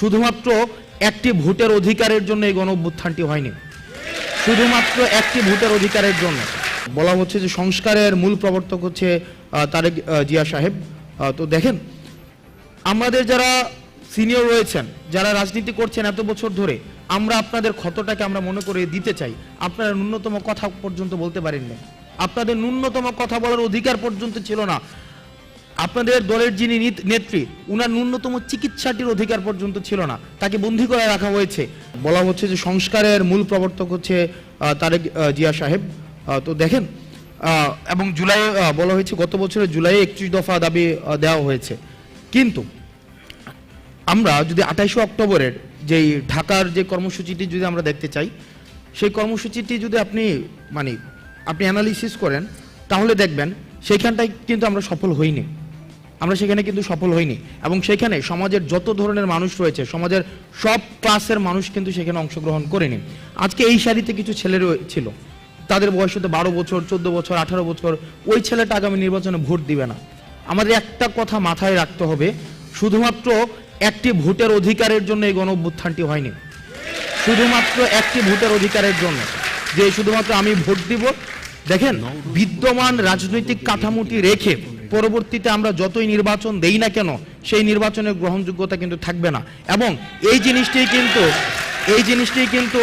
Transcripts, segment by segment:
শুধুমাত্র একটি ভোটের অধিকারের জন্য এই গণ অভ্যুত্থানটি হয়নি। শুধুমাত্র একটি ভোটের অধিকারের জন্য। বলা হচ্ছে যে সংস্কারের মূল প্রবর্তক হচ্ছে তারেক জিয়া সাহেব। তো দেখেন, আমাদের যারা সিনিয়র রয়েছেন, যারা রাজনীতি করছেন এত বছর ধরে, আমরা আপনাদের ক্ষতটাকে আমরা মনে করে দিতে চাই। আপনারা ন্যূনতম কথা পর্যন্ত বলতে পারেননি। আপনাদের ন্যূনতম কথা বলার অধিকার পর্যন্ত ছিল না। আপনাদের দলের যিনি নেত্রী, উনার ন্যূনতম চিকিৎসাটির অধিকার পর্যন্ত ছিল না। তাকে বন্দি করে রাখা হয়েছে। বলা হচ্ছে যে সংস্কারের মূল প্রবর্তক হচ্ছে তারেক জিয়া সাহেব। তো দেখেন এবং জুলাই বলা হয়েছে গত বছরের জুলাই একত্রিশ দফা দাবি দেওয়া হয়েছে। কিন্তু আমরা যদি আঠাইশে অক্টোবরের যেই ঢাকার যে কর্মসূচিটি যদি আমরা দেখতে চাই, সেই কর্মসূচিটি যদি আপনি মানে আপনি অ্যানালিসিস করেন, তাহলে দেখবেন, সেইখানটায় কিন্তু আমরা সফল হইনি। আমরা সেখানে কিন্তু সফল হইনি। এবং সেখানে সমাজের যত ধরনের মানুষ রয়েছে, সমাজের সব ক্লাসের মানুষ কিন্তু সেখানে অংশগ্রহণ করেনি। আজকে এই সারিতে কিছু ছেলে ছিল। তাদের বয়স হতো বারো বছর, চোদ্দ বছর, আঠারো বছর, ওই ছেলেটা আগামী নির্বাচনে ভোট দিবে না। আমাদের একটা কথা মাথায় রাখতে হবে, শুধুমাত্র একটি ভোটের অধিকারের জন্য এই গণ অভ্যুত্থানটি হয়নি। শুধুমাত্র একটি ভোটের অধিকারের জন্য, যে শুধুমাত্র আমি ভোট দিব। দেখেন, বিদ্যমান রাজনৈতিক কাঠামোটি রেখে পরবর্তীতে আমরা যতই নির্বাচন দেই না কেন, সেই নির্বাচনের গ্রহণযোগ্যতা কিন্তু থাকবে না। এবং এই জিনিসটি কিন্তু, এই জিনিসটি কিন্তু,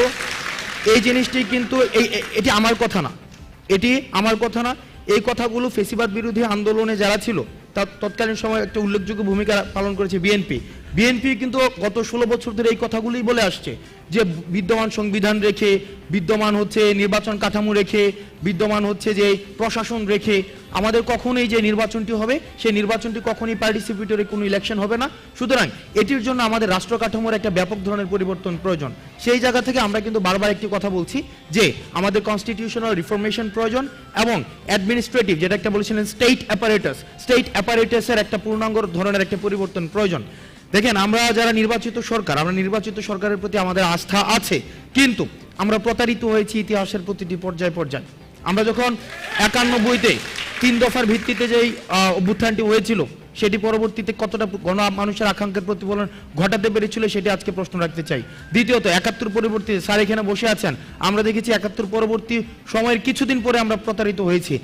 এই জিনিসটি কিন্তু এই এটি আমার কথা না। এটি আমার কথা না। এই কথাগুলো ফেসিবাদ বিরোধী আন্দোলনে যারা ছিল, তার তৎকালীন সময় একটা উল্লেখযোগ্য ভূমিকা পালন করেছে বিএনপি। বিএনপি কিন্তু গত ষোলো বছর ধরে এই কথাগুলোই বলে আসছে, যে বিদ্যমান সংবিধান রেখে, বিদ্যমান হচ্ছে নির্বাচন কাঠামো রেখে, বিদ্যমান হচ্ছে যে প্রশাসন রেখে, আমাদের কখনোই যে নির্বাচনটি হবে, সেই নির্বাচনটি কখনোই পার্টিসিপেটরি কোনো ইলেকশন হবে না। সুতরাং এটির জন্য আমাদের রাষ্ট্র কাঠামোর একটা ব্যাপক ধরনের পরিবর্তন প্রয়োজন। সেই জায়গা থেকে আমরা কিন্তু বারবার একটি কথা বলছি, যে আমাদের কনস্টিটিউশনাল রিফরমেশন প্রয়োজন এবং অ্যাডমিনিস্ট্রেটিভ যেটা একটা বলেছিলেন স্টেট অ্যাপারেটাস স্টেট অ্যাপারেটাসের একটা পূর্ণাঙ্গ ধরনের একটা পরিবর্তন প্রয়োজন। দেখেন, আমরা যারা নির্বাচিত সরকার, আমরা নির্বাচিত সরকারের প্রতি আমাদের আস্থা আছে, কিন্তু আমরা প্রতারিত হয়েছি ইতিহাসের প্রতিটি পর্যায় পর্যায়ে। আমরা যখন একান্নব্বইতে তিন দফার ভিত্তিতে যেই অভ্যুত্থানটি হয়েছিল, সেটি পরবর্তীতে কতটা গণ মানুষের আকাঙ্ক্ষার প্রতিফলন ঘটাতে পেরেছিল সেটি আজকে প্রশ্ন রাখতে চাই। দ্বিতীয়ত, একাত্তর পরবর্তী, স্যার এখানে বসে আছেন, আমরা দেখেছি একাত্তর পরবর্তী সময়ের কিছুদিন পরে আমরা প্রতারিত হয়েছি।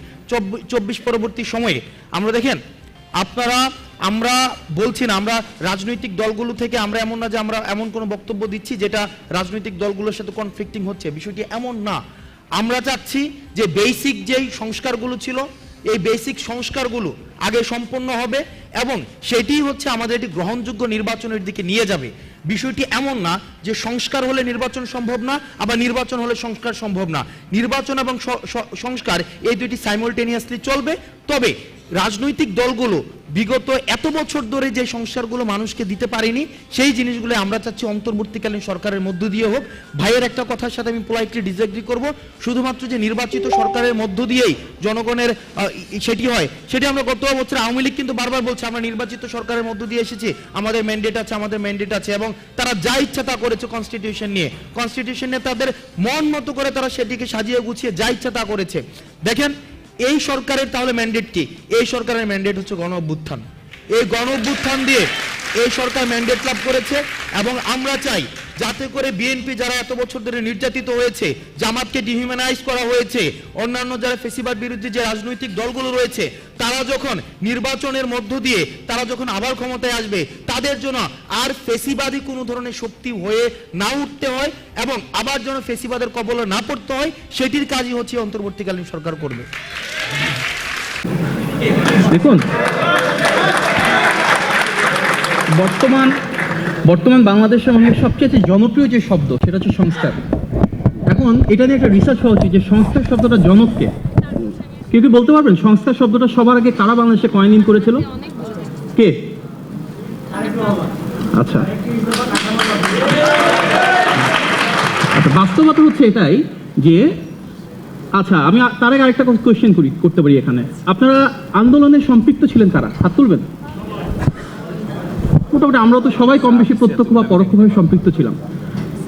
চব্বিশ পরবর্তী সময়ে, আমরা দেখেন, আপনারা আমরা বলছি না, আমরা রাজনৈতিক দলগুলো থেকে আমরা এমন না যে আমরা এমন কোনো বক্তব্য দিচ্ছি যেটা রাজনৈতিক দলগুলোর সাথে কনফ্লিক্টিং হচ্ছে। বিষয়টি এমন না। আমরা চাচ্ছি যে বেসিক যেই সংস্কারগুলো ছিল, এই বেসিক সংস্কারগুলো আগে সম্পন্ন হবে এবং সেটি হচ্ছে আমাদের একটি গ্রহণযোগ্য নির্বাচনের দিকে নিয়ে যাবে। বিষয়টি এমন না যে সংস্কার হলে নির্বাচন সম্ভব না, আবার নির্বাচন হলে সংস্কার সম্ভব না। নির্বাচন এবং সংস্কার এই দুইটি সাইমultaneously চলবে। তবে রাজনৈতিক দলগুলো বিগত এত বছর ধরে যে সংস্কারগুলো মানুষকে দিতে পারেনি, সেই জিনিসগুলো আমরা চাচ্ছি অন্তর্বর্তীকালীন সরকারের মধ্য দিয়ে হোক। ভাইয়ের একটা কথার সাথে আমি পোলাইটলি ডিসএগ্রি করব। শুধুমাত্র যে নির্বাচিত সরকারের মধ্য দিয়েই জনগণের সেটি হয়, সেটি আমরা গত বছর আওয়ামী লীগ কিন্তু বারবার বলছে, আমরা নির্বাচিত সরকারের মধ্য দিয়ে এসেছি, আমাদের ম্যান্ডেট আছে, আমাদের ম্যান্ডেট আছে, এবং তারা যা ইচ্ছা তা করেছে কনস্টিটিউশন নিয়ে। কনস্টিটিউশন নিয়ে তাদের মন মতো করে তারা সেটিকে সাজিয়ে গুছিয়ে যা ইচ্ছা তা করেছে। দেখেন এই সরকারের তাহলে ম্যান্ডেট কি? এই সরকারের ম্যান্ডেট হচ্ছে গণ অভ্যুত্থান। এই গণ অভ্যুত্থান দিয়ে এই সরকার ম্যান্ডেট লাভ করেছে এবং আমরা চাই যাতে করে বিএনপি যারা এত বছর ধরে নির্যাতিত হয়েছে, জামাতকে ডিহিউম্যানাইজ করা হয়েছে, অন্যান্য যারা ফেসিবাদ বিরুদ্ধে যে রাজনৈতিক দলগুলো রয়েছে, তারা যখন নির্বাচনের মধ্য দিয়ে, তারা যখন আবার ক্ষমতায় আসবে তাদের জন্য আর ফেসিবাদী কোনো ধরনের শক্তি হয়ে না উঠতে হয় এবং আবার যেন ফেসিবাদের কবলে না পড়তে হয়, সেটির কাজই হচ্ছে অন্তর্বর্তীকালীন সরকার করবে। দেখুন, বর্তমান বর্তমান বাংলাদেশের মানুষের সবচেয়ে জনপ্রিয় যে শব্দ, সেটা হচ্ছে সংস্কার। এখন এটা নিয়ে একটা রিসার্চ হওয়া উচিত যে সংস্কার শব্দটা জনককে। কেউ কি বলতে পারবেন? সংস্কার শব্দটা সবার আগে কারা বাংলাদেশে কয়েন করেছিল? কে? আচ্ছা। আচ্ছা বাস্তবতা হচ্ছে এটাই যে আচ্ছা আমি তার আগে আরেকটা কোয়েশ্চেন করি, করতে পারি এখানে। আপনারা আন্দোলনে সম্পৃক্ত ছিলেন কারা? হাত তুলবেন। মোটামুটি আমরা তো সবাই কম বেশি প্রত্যক্ষ বা পরোক্ষভাবে সম্পৃক্ত ছিলাম।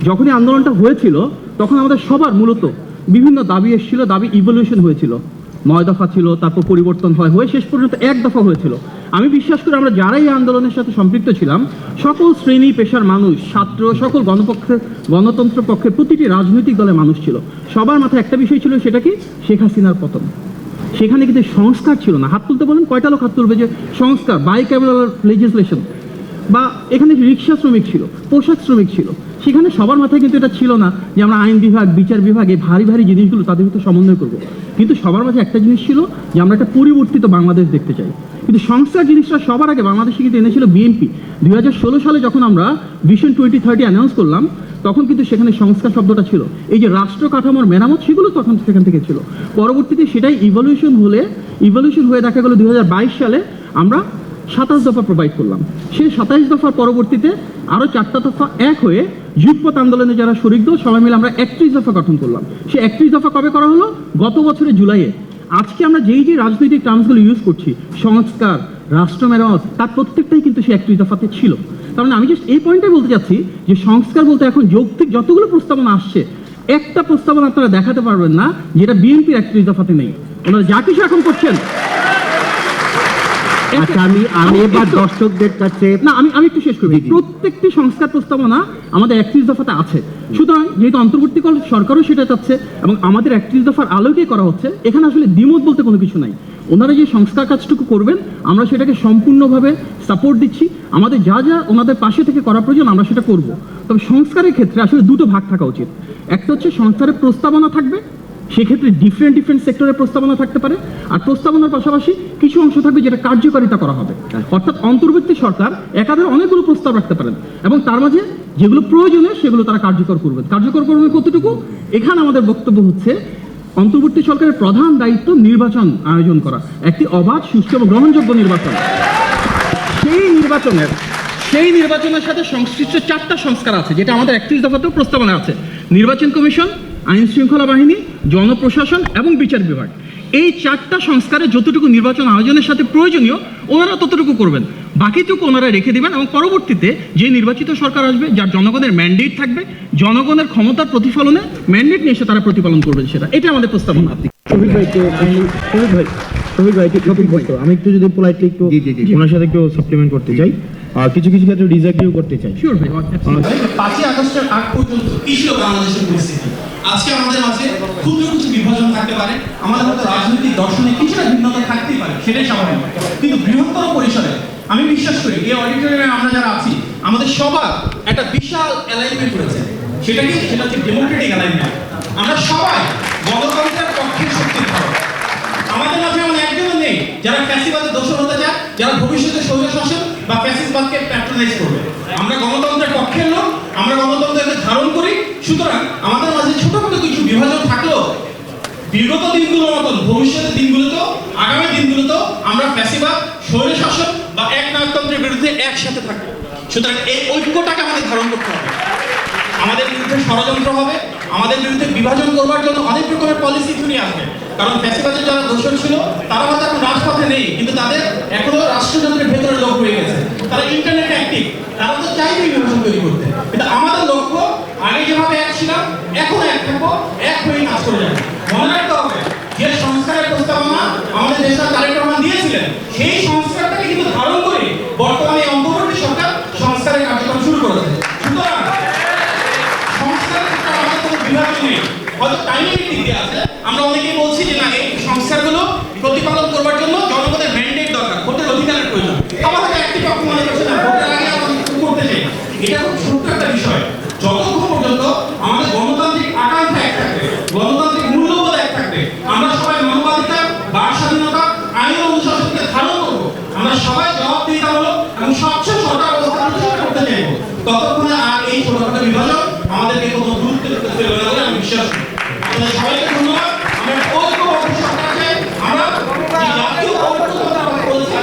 যখনই আন্দোলনটা হয়েছিল, তখন আমাদের সবার মূলত বিভিন্ন দাবি এসেছিল, দাবি ইভলিউশন হয়েছিল। নয় দফা ছিল, তারপর পরিবর্তন হয়, হয়ে শেষ পর্যন্ত এক দফা হয়েছিল। আমি বিশ্বাস করি আমরা যারাই এই আন্দোলনের সাথে সম্পৃক্ত ছিলাম, সকল শ্রেণি, পেশার মানুষ, ছাত্র, সকল গণপক্ষের গণতন্ত্র পক্ষের প্রতিটি রাজনৈতিক দলের মানুষ ছিল। সবার মাথায় একটা বিষয় ছিল, সেটা কি? শেখ হাসিনার পতন। সেখানে কিন্তু সংস্কার ছিল না। হাত তুলতে বলেন, কয়টা লোক হাত তুলবে যে সংস্কার বাইক্যাবুলার লেজিসলেশন বা এখানে রিক্সা শ্রমিক ছিল, পোশাক শ্রমিক ছিল সেখানে সবার মাথায় কিন্তু এটা ছিল না যে আমরা আইন বিভাগ, বিচার বিভাগ, এই ভারী ভারী জিনিসগুলো তাদের ভিতরে সমন্বয় করব। কিন্তু সবার মাঝে একটা জিনিস ছিল যে আমরা একটা পরিবর্তিত বাংলাদেশ দেখতে চাই। কিন্তু সংস্কার জিনিসটা সবার আগে বাংলাদেশে কিন্তু এনেছিল বিএনপি দু হাজার ষোলো সালে যখন আমরা ভিশন টোয়েন্টি থার্টি অ্যানাউন্স করলাম, তখন কিন্তু সেখানে সংস্কার শব্দটা ছিল। এই যে রাষ্ট্র কাঠামোর মেরামত, সেগুলো তখন সেখান থেকে ছিল। পরবর্তীতে সেটাই ইভলিউশন হলে ইভলিউশন হয়ে দেখা গেল দুই সালে আমরা সাতাশ দফা প্রোভাইড করলাম। সেই সাতাইশ দফার পরবর্তীতে আরও চারটা দফা এক হয়ে যুগপথ আন্দোলনে যারা শরিক দল, সবাই মিলে আমরা একত্রিশ দফা গঠন করলাম। সেই একত্রিশ দফা কবে করা হলো? গত বছরের জুলাইয়ে। আজকে আমরা যেই যে রাজনৈতিক টার্মসগুলো ইউজ করছি, সংস্কার, রাষ্ট্র মেরামত, তার প্রত্যেকটাই কিন্তু সেই একত্রিশ দফাতে ছিল। তার মানে আমি জাস্ট এই পয়েন্টে বলতে চাচ্ছি যে সংস্কার বলতে এখন যৌক্তিক যতগুলো প্রস্তাবনা আসছে, একটা প্রস্তাবনা আপনারা দেখাতে পারবেন না যেটা বিএনপির একত্রিশ দফাতে নেই। ওনারা যা কিছু এখন করছেন আচ্ছা আমি আমি এবার দর্শকদের কাছে না আমি আমি একটু শেষ করি। প্রত্যেকটি সংস্কার প্রস্তাবনা আমাদের একত্রিশ দফাতে আছে। সুতরাং যেহেতু অন্তর্বর্তীকাল সরকারও সেটা চাচ্ছে এবং আমাদের একত্রিশ দফার আলোকে করা হচ্ছে এখানে আসলে দ্বিমত বলতে কোনো কিছু নাই। ওনারা যে সংস্কার কাজটুকু করবেন আমরা সেটাকে সম্পূর্ণভাবে সাপোর্ট দিচ্ছি। আমাদের যা যা ওনাদের পাশে থেকে করা প্রয়োজন আমরা সেটা করব। তবে সংস্কারের ক্ষেত্রে আসলে দুটো ভাগ থাকা উচিত। একটা হচ্ছে সংস্কারের প্রস্তাবনা থাকবে সেক্ষেত্রে ডিফারেন্ট ডিফারেন্ট সেক্টরের প্রস্তাবনা থাকতে পারে। আর প্রস্তাবনার পাশাপাশি কিছু অংশ থাকবে যেটা কার্যকারিতা করা হবে। অর্থাৎ অন্তর্বর্তী সরকার একাধারে অনেকগুলো প্রস্তাব রাখতে পারেন এবং তার মাঝে যেগুলো প্রয়োজনীয় সেগুলো তারা কার্যকর করবেন কার্যকর করবেন কতটুকু? এখানে আমাদের বক্তব্য হচ্ছে অন্তর্বর্তী সরকারের প্রধান দায়িত্ব নির্বাচন আয়োজন করা। একটি অবাধ সুষ্ঠু এবং গ্রহণযোগ্য নির্বাচন। সেই নির্বাচনের সেই নির্বাচনের সাথে সংশ্লিষ্ট চারটা সংস্কার আছে যেটা আমাদের একত্রিশ দফাতেও প্রস্তাবনা আছে। নির্বাচন কমিশন আইন শৃঙ্খলা বাহিনী জনপ্রশাসন এবং বিচার বিভাগ। এই চারটা সংস্কারে যতটুকু নির্বাচন আয়োজনের সাথে প্রয়োজনীয় ওনারা ততটুকু করবেন। বাকিটুকু ওনারা রেখে দিবেন এবং পরবর্তীতে যে নির্বাচিত সরকার আসবে যার জনগণের ম্যান্ডেট থাকবে জনগণের ক্ষমতার প্রতিফলনে ম্যান্ডেট নিয়ে এসে তারা প্রতিপালন করবেন সেটা। এটা আমাদের প্রস্তাবনা। শহীদ ভাই শহীদ ভাই শহীদ ভাই একটু টপিক বলতো আমি একটু যদি পোলাইটলি একটু। ওনার সাথে একটু সাপ্লিমেন্ট করতে চাই। কিছু কিছু ক্ষেত্রে ডিসএগ্রিও করতে চাই। শিওর ভাই পাঁচই আগস্টের আগ পর্যন্ত কি ছিল বাংলাদেশের পরিস্থিতি। আজকে আমাদের মাঝে ক্ষুদ্র কিছু বিভাজন থাকতে পারে। আমাদের মতো রাজনৈতিক দর্শনে কিছুটা ভিন্নতা থাকতেই পারে সেটাই স্বাভাবিক। কিন্তু বৃহত্তর পরিসরে আমি বিশ্বাস করি এই অডিটোরিয়ামে আমরা যারা আছি আমাদের সবার একটা বিশাল অ্যালাইনমেন্ট রয়েছে। সেটা কি সেটা হচ্ছে ডেমোক্রেটিক অ্যালাইনমেন্ট আমরা সবাই গণতন্ত্রের পক্ষে শক্তির ধরো আমাদের মাঝে এমন একজনও নেই যারা ফ্যাসিবাদের দোষর হতে চায়, যারা ভবিষ্যতে স্বৈর শাসন বা ফ্যাসিসবাদকে প্যাট্রোনাইজ করবে। আমরা গণতন্ত্রের পক্ষের লোক, আমরা গণতন্ত্রকে ধারণ করি, সুতরাং আমাদের মাঝে ছোটখাটো কিছু বিভাজন থাকলেও বিগত দিনগুলোর মতন, ভবিষ্যতের দিনগুলোতেও, আগামী দিনগুলোতেও আমরা ফ্যাসিবাদ স্বৈর শাসন বা এক নায়কতন্ত্রের বিরুদ্ধে একসাথে থাকব। সুতরাং এই ঐক্যটাকে আমাদের ধারণ করতে হবে। আমাদের বিরুদ্ধে ষড়যন্ত্র হবে, আমাদের বিরুদ্ধে বিভাজন করবার জন্য অনেক রকমের পলিসি চুরি আসবে। কারণ ফ্যাসিবাদের যারা দোষণ ছিল, তারা হয়তো এখন রাজপথে নেই, কিন্তু তাদের এখনও রাষ্ট্রযন্ত্রের ভেতরে লোক রয়ে গেছে। তারা ইন্টারনেট অ্যাক্টিভ তারা তো চাইবে বিভাজন তৈরি করতে। কিন্তু আমাদের লক্ষ্য, আগে যেভাবে এক ছিলাম, এখন এক থাকব, এক হয়ে কাজ করে যাবে। মনে রাখতে হবে, যে সংস্কারের প্রস্তাবনা আমাদের দেশের কালেক্টর দিয়েছিলেন, সেই সংস্কারটাকে কিন্তু ধারণ করে বর্তমানে এই অন্তর্বর্তী সরকার সংস্কারের কার্যক্রম শুরু করেছে সুতরাং সংস্কারের ক্ষেত্রে আমাদের কোনো বিভাজন নেই টাইমিং আছে, আমরা অনেকেই বলছি যে না, এই সংস্কারগুলো প্রতিপালন করবার জন্য জনগণের ম্যান্ডেট দরকার, ভোটের অধিকারের প্রয়োজন। হয়তো একটি পক্ষ মনে করছে না, ভোটের আগে আমরা করতে চাই। এটা খুব ছোট্ট একটা বিষয়। যতক্ষণ পর্যন্ত আমাদের গণতান্ত্রিক আকাঙ্ক্ষা এক থাকবে, গণতান্ত্রিক মূল্যবোধ এক থাকবে, আমরা সবাই মানবাধিকার বাক স্বাধীনতা আইন অনুশাসনকে ধারণ করব। আমরা সবাই জবাবদিহিতামূলক এবং স্বচ্ছ সরকার ব্যবস্থা করতে চাইব। ততক্ষণে আর এই ছোটখাটো বিভাজন আমাদেরকে কোনো গুরুত্ব দিতে না বলে আমি বিশ্বাস করি। সবাইকে ধন্যবাদ। আমরা ঐক্যবদ্ধ সরকারকে আমরা জাতীয় ঐক্যবদ্ধ আমরা বলছি।